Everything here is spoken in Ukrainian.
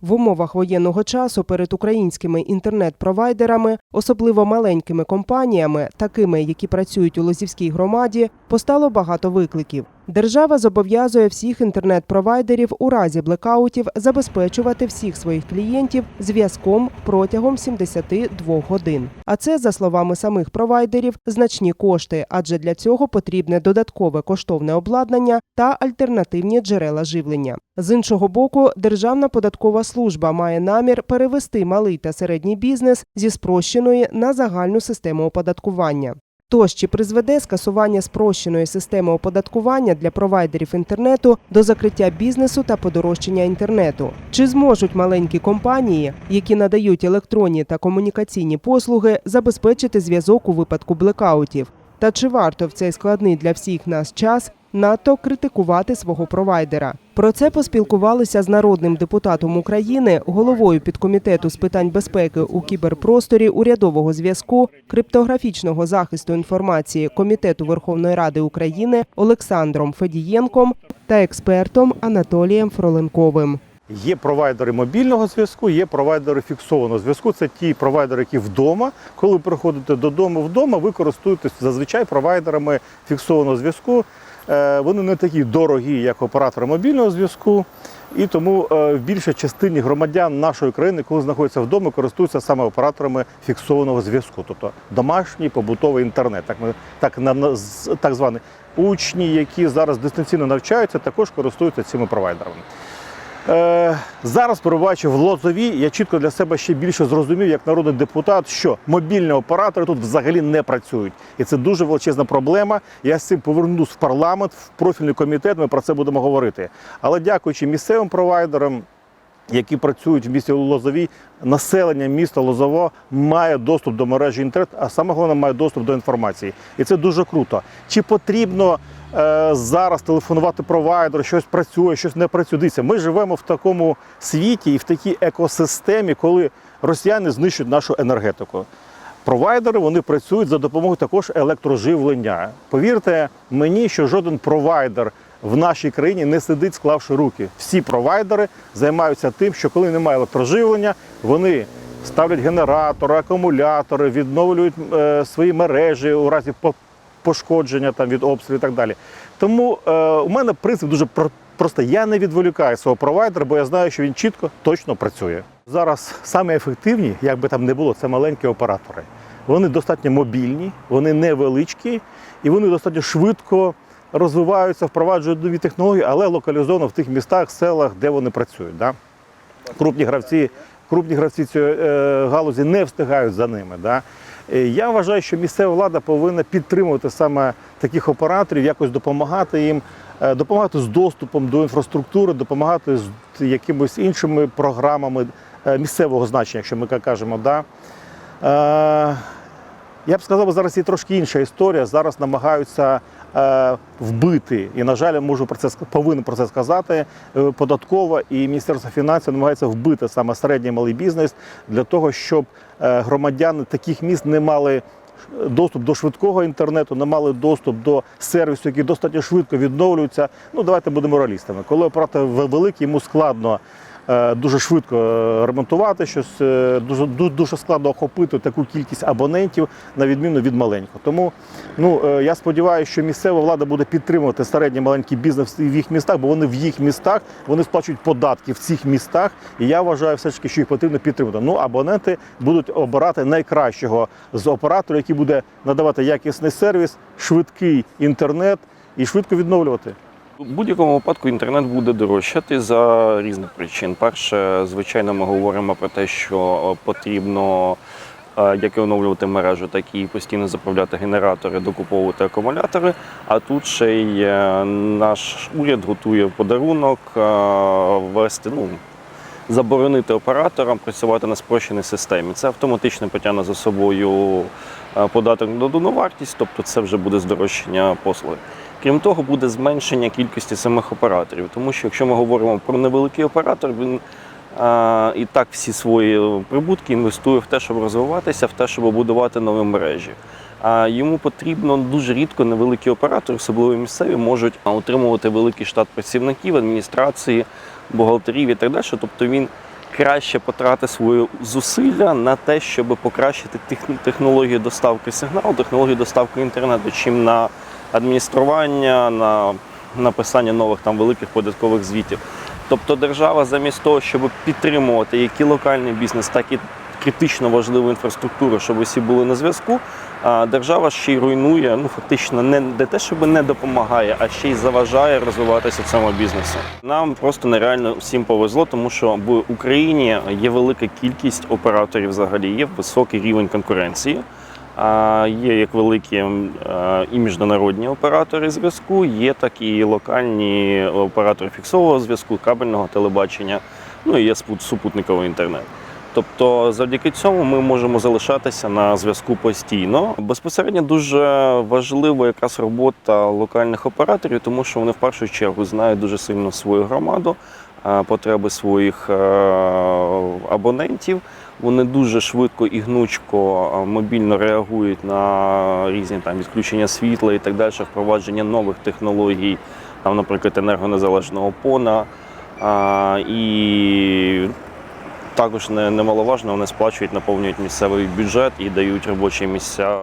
В умовах воєнного часу перед українськими інтернет-провайдерами, особливо маленькими компаніями, такими, які працюють у Лозівській громаді, постало багато викликів. Держава зобов'язує всіх інтернет-провайдерів у разі блекаутів забезпечувати всіх своїх клієнтів зв'язком протягом 72 годин. А це, за словами самих провайдерів, значні кошти, адже для цього потрібне додаткове коштовне обладнання та альтернативні джерела живлення. З іншого боку, Державна податкова служба має намір перевести малий та середній бізнес зі спрощеної на загальну систему оподаткування. Тож чи призведе скасування спрощеної системи оподаткування для провайдерів інтернету до закриття бізнесу та подорожчання інтернету? Чи зможуть маленькі компанії, які надають електронні та комунікаційні послуги, забезпечити зв'язок у випадку блекаутів? Та чи варто в цей складний для всіх нас час надто критикувати свого провайдера? Про це поспілкувалися з народним депутатом України, головою підкомітету з питань безпеки у кіберпросторі, урядового зв'язку, криптографічного захисту інформації Комітету Верховної Ради України Олександром Федієнком та експертом Анатолієм Фроленковим. Є провайдери мобільного зв'язку, є провайдери фіксованого зв'язку. Це ті провайдери, які вдома. Коли ви приходите додому вдома, ви користуєтесь зазвичай провайдерами фіксованого зв'язку. Е, Вони не такі дорогі, як оператори мобільного зв'язку. І тому е, в більшій частині громадян нашої країни, коли знаходяться вдома, користуються саме операторами фіксованого зв'язку, тобто домашній побутовий інтернет, так ми так на так звані учні, які зараз дистанційно навчаються, також користуються цими провайдерами. Е, зараз, перебуваючи в Лозові, я чітко для себе ще більше зрозумів, як народний депутат, що мобільні оператори тут взагалі не працюють. І це дуже величезна проблема. Я з цим повернусь в парламент, в профільний комітет. Ми про це будемо говорити. Але дякуючи місцевим провайдерам, які працюють в місті Лозовій, населення міста Лозово має доступ до мережі інтернет, а саме головне має доступ до інформації. І це дуже круто. Чи потрібно е, зараз телефонувати провайдеру, щось працює, щось не працює? Дивіться, ми живемо в такому світі і в такій екосистемі, коли росіяни знищують нашу енергетику. Провайдери вони працюють за допомогою також електроживлення. Повірте мені, що жоден провайдер в нашій країні не сидить, склавши руки. Всі провайдери займаються тим, що коли немає електроживлення, вони ставлять генератори, акумулятори, відновлюють е, свої мережі у разі пошкодження там від обстрілів і так далі. Тому е, у мене принцип дуже про- просто я не відволікаю свого провайдера, бо я знаю, що він чітко точно працює. Зараз саме ефективні, як би там не було, це маленькі оператори. Вони достатньо мобільні, вони невеличкі і вони достатньо швидко розвиваються, впроваджують нові технології, але локалізовано в тих містах, селах, де вони працюють. Да? Крупні гравці, крупні гравці цієї е, галузі не встигають за ними. Да? Е, Я вважаю, що місцева влада повинна підтримувати саме таких операторів, якось допомагати їм, е, допомагати з доступом до інфраструктури, допомагати з якимись іншими програмами місцевого значення, якщо ми кажемо. Да? Я б сказав, зараз є трошки інша історія. Зараз намагаються е, вбити, і, на жаль, можу про це повинен про це сказати. е, Податкова і Міністерство фінансів намагається вбити саме середній малий бізнес для того, щоб е, громадяни таких міст не мали. Доступ до швидкого інтернету, не мали доступ до сервісу, який достатньо швидко відновлюється. Ну давайте будемо реалістами. Коли оператор ве- великий, йому складно дуже швидко е, ремонтувати щось, е, дуже, дуже складно охопити таку кількість абонентів, на відміну від маленького. Тому ну, е, я сподіваюся, що місцева влада буде підтримувати середній маленький бізнес в їх містах, бо вони в їх містах, вони сплачують податки в цих містах. І я вважаю все ж таки, що їх потрібно підтримувати. Ну, абоненти будуть обирати найкращого з операторів, який буде надавати якісний сервіс, швидкий інтернет і швидко відновлювати. У будь-якому випадку інтернет буде дорожчати за різних причин. Перше, звичайно, ми говоримо про те, що е, потрібно е, як і оновлювати мережу, так і постійно заправляти генератори, докуповувати акумулятори. А тут ще й е, наш уряд готує подарунок ввести, ну, заборонити операторам працювати на спрощеній системі. Це автоматично потягне за собою податок на додану вартість, тобто це вже буде здорожчання послуги. Крім того, буде зменшення кількості самих операторів, тому що якщо ми говоримо про невеликий оператор, він а, і так всі свої прибутки інвестує в те, щоб розвиватися, в те, щоб будувати нові мережі. А йому потрібно дуже рідко невеликі оператори, особливо місцеві, можуть а, утримувати великий штат працівників, адміністрації, бухгалтерів і так далі. Тобто він краще потрати свої зусилля на те, щоб покращити технологію доставки сигналу, технологію доставки інтернету, чим на адміністрування, на написання нових там великих податкових звітів. Тобто держава замість того, щоб підтримувати як і локальний бізнес, так і критично важливу інфраструктуру, щоб усі були на зв'язку. а Держава ще й руйнує, ну фактично не, не те, щоб не допомагає, а ще й заважає розвиватися цьому бізнесу. Нам просто нереально всім повезло, тому що в Україні є велика кількість операторів взагалі, є високий рівень конкуренції. Є як великі і міжнародні оператори зв'язку, є так і локальні оператори фіксового зв'язку, кабельного телебачення, ну і є супутниковий інтернет. Тобто, завдяки цьому ми можемо залишатися на зв'язку постійно. Безпосередньо дуже важлива якраз робота локальних операторів, тому що вони в першу чергу знають дуже сильно свою громаду, потреби своїх абонентів. Вони дуже швидко і гнучко мобільно реагують на різні там відключення світла і так далі, впровадження нових технологій, там, наприклад, енергонезалежного пона. А, і також немаловажно, вони сплачують, наповнюють місцевий бюджет і дають робочі місця